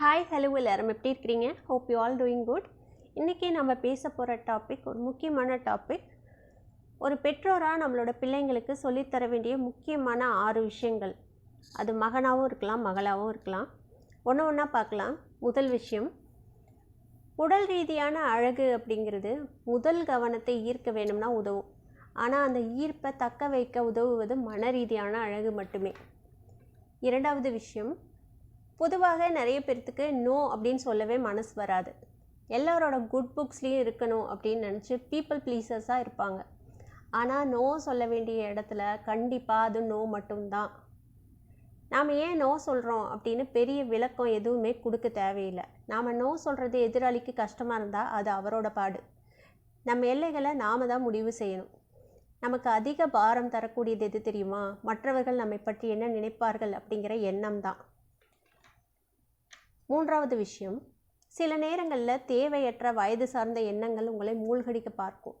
Hi hello எல்லாரும். எப்படி இருக்கிறீங்க? Hope you all doing good இன்றைக்கி நம்ம பேச போகிற டாபிக் ஒரு முக்கியமான டாபிக் ஒரு பெற்றோராக நம்மளோட பிள்ளைங்களுக்கு சொல்லித்தர வேண்டிய முக்கியமான ஆறு விஷயங்கள். அது மகனாகவும் இருக்கலாம் மகளாகவும் இருக்கலாம். ஒன்று ஒன்றா பார்க்கலாம். முதல் விஷயம் உடல் ரீதியான அழகு அப்படிங்கிறது முதல் கவனத்தை ஈர்க்க வேணும்னா உதவும். ஆனால் அந்த ஈர்ப்பை தக்க வைக்க உதவுவது மன ரீதியான அழகு மட்டுமே. இரண்டாவது விஷயம் பொதுவாக நிறைய பேர்த்துக்கு நோ அப்படின்னு சொல்லவே மனசு வராது. எல்லாரோட குட் புக்ஸ்லேயும் இருக்கணும் அப்படின்னு நினச்சி பீப்புள் ப்ளீசர்ஸாக இருப்பாங்க. ஆனால் நோ சொல்ல வேண்டிய இடத்துல கண்டிப்பாக அது நோ மட்டும்தான். நாம் ஏன் நோ சொல்கிறோம் அப்படின்னு பெரிய விளக்கம் எதுவுமே கொடுக்க தேவையில்லை. நாம் நோ சொல்கிறது எதிராளிக்கு கஷ்டமாக இருந்தால் அது அவரோட பாடு. நம்ம எல்லைகளை நாம் தான் முடிவு செய்யணும். நமக்கு அதிக பாரம் தரக்கூடியது எது தெரியுமா? மற்றவர்கள் நம்மை பற்றி என்ன நினைப்பார்கள் அப்படிங்கிற எண்ணம் தான். மூன்றாவது விஷயம் சில நேரங்களில் தேவையற்ற வயது சார்ந்த எண்ணங்கள் உங்களை மூழ்கடிக்க பார்க்கும்.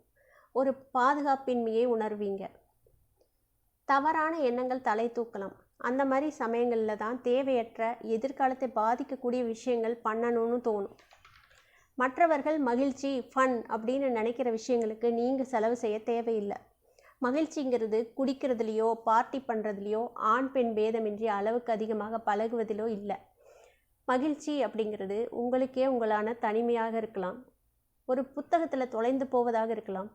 ஒரு பாதுகாப்பின்மையை உணர்வீங்க. தவறான எண்ணங்கள் தலை தூக்கலாம். அந்த மாதிரி சமயங்களில் தான் தேவையற்ற எதிர்காலத்தை பாதிக்கக்கூடிய விஷயங்கள் பண்ணணும்னு தோணும். மற்றவர்கள் மகிழ்ச்சி ஃபன் அப்படின்னு நினைக்கிற விஷயங்களுக்கு நீங்கள் செலவு செய்ய தேவையில்லை. மகிழ்ச்சிங்கிறது குடிக்கிறதுலையோ பார்ட்டி பண்ணுறதுலையோ ஆண் பெண் பேதமின்றி அளவுக்கு அதிகமாக பழகுவதிலோ இல்லை. மகிழ்ச்சி அப்படிங்கிறது உங்களுக்கே உங்களான தனிமையாக இருக்கலாம். ஒரு புத்தகத்தில் தொலைந்து போவதாக இருக்கலாம்.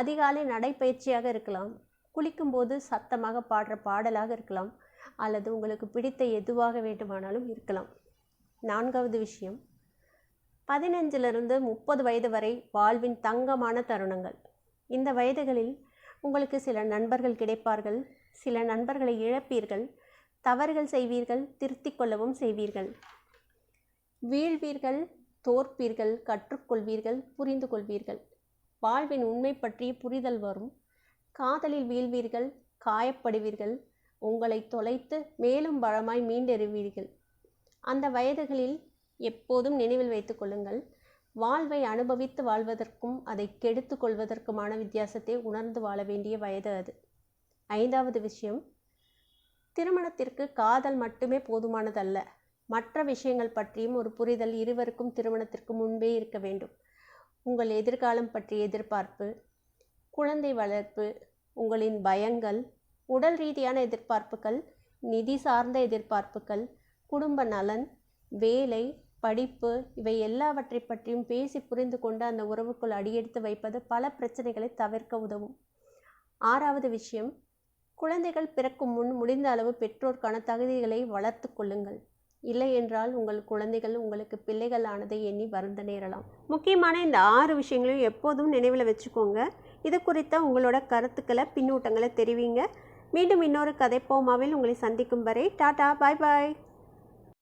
அதிகாலை நடைப்பயிற்சியாக இருக்கலாம். குளிக்கும்போது சத்தமாக பாடுற பாடலாக இருக்கலாம். அல்லது உங்களுக்கு பிடித்த எதுவாக வேண்டுமானாலும் இருக்கலாம். நான்காவது விஷயம். பதினஞ்சிலிருந்து முப்பது வயது வரை வாழ்வின் தங்கமான தருணங்கள். இந்த வயதுகளில் உங்களுக்கு சில நண்பர்கள் கிடைப்பார்கள். சில நண்பர்களை இழப்பீர்கள். தவறுகள் செய்வீர்கள். திருத்திக் கொள்ளவும் செய்வீர்கள். வீழ்வீர்கள் தோற்பீர்கள் கற்றுக்கொள்வீர்கள் புரிந்து கொள்வீர்கள் வாழ்வின் உண்மை பற்றி புரிதல் வரும். காதலில் வீழ்வீர்கள் காயப்படுவீர்கள் உங்களை தொலைத்து மேலும் பலமாய் மீண்டெறுவீர்கள் அந்த வயதுகளில் எப்போதும் நினைவில் வைத்துக் கொள்ளுங்கள். வாழ்வை அனுபவித்து வாழ்வதற்கும் அதை கெடுத்து கொள்வதற்குமான வித்தியாசத்தை உணர்ந்து வாழ வேண்டிய வயது அது. ஐந்தாவது விஷயம். திருமணத்திற்கு காதல் மட்டுமே போதுமானதல்ல. மற்ற விஷயங்கள் பற்றியும் ஒரு புரிதல் இருவருக்கும் திருமணத்திற்கு முன்பே இருக்க வேண்டும். உங்கள் எதிர்காலம் பற்றிய எதிர்பார்ப்பு குழந்தை வளர்ப்பு உங்களின் பயங்கள் உடல் ரீதியான எதிர்பார்ப்புகள் நிதி சார்ந்த எதிர்பார்ப்புகள் குடும்ப நலன் வேலை படிப்பு இவை எல்லாவற்றை பற்றியும் பேசி புரிந்து கொண்டு அந்த உறவுக்குள் அடியெடுத்து வைப்பது பல பிரச்சனைகளை தவிர்க்க உதவும். ஆறாவது விஷயம் குழந்தைகள் பிறக்கும் முன் முடிந்த அளவு பெற்றோருக்கான தகுதிகளை வளர்த்து கொள்ளுங்கள். இல்லை என்றால் உங்கள் குழந்தைகள் உங்களுக்கு பிள்ளைகள் ஆனதை எண்ணி வருந்த நேரலாம். முக்கியமான இந்த ஆறு விஷயங்களையும் எப்போதும் நினைவில் வச்சுக்கோங்க. இது குறித்த உங்களோட கருத்துக்களை பின்னூட்டங்களை தெரிவிங்க. மீண்டும் இன்னொரு கதைப்போமாவில் உங்களை சந்திக்கும் வரை டாடா பாய் பாய்.